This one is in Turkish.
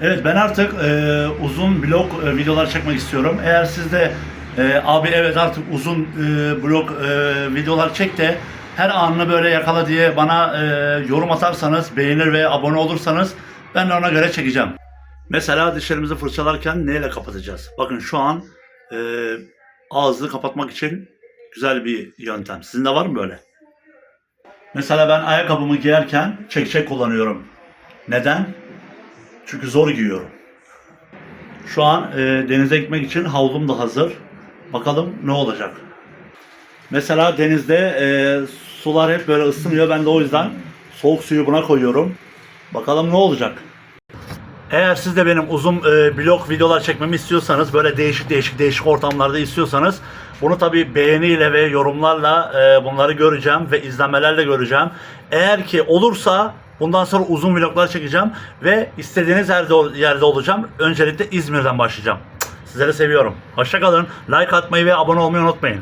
Evet ben artık e, uzun blog e, videolar çekmek istiyorum. Eğer siz de e, abi evet artık uzun e, blog e, videolar çek de her anını böyle yakala diye bana e, yorum atarsanız, beğenir ve abone olursanız ben de ona göre çekeceğim. Mesela dişlerimizi fırçalarken neyle kapatacağız? Bakın şu an e, ağzını kapatmak için güzel bir yöntem. Sizin de var mı böyle? Mesela ben ayakkabımı giyerken çek çek kullanıyorum. Neden? Çünkü zor giyiyorum. Şu an e, denize gitmek için havlum da hazır. Bakalım ne olacak. Mesela denizde e, sular hep böyle ısınıyor. Ben de o yüzden soğuk suyu buna koyuyorum. Bakalım ne olacak. Eğer siz de benim uzun e, blog videolar çekmemi istiyorsanız, böyle değişik değişik değişik ortamlarda istiyorsanız bunu tabii beğeniyle ve yorumlarla e, bunları göreceğim ve izlenmelerle göreceğim. Eğer ki olursa bundan sonra uzun vloglar çekeceğim ve istediğiniz yerde, yerde olacağım. Öncelikle İzmir'den başlayacağım. Sizleri seviyorum. Hoşçakalın. Like atmayı ve abone olmayı unutmayın.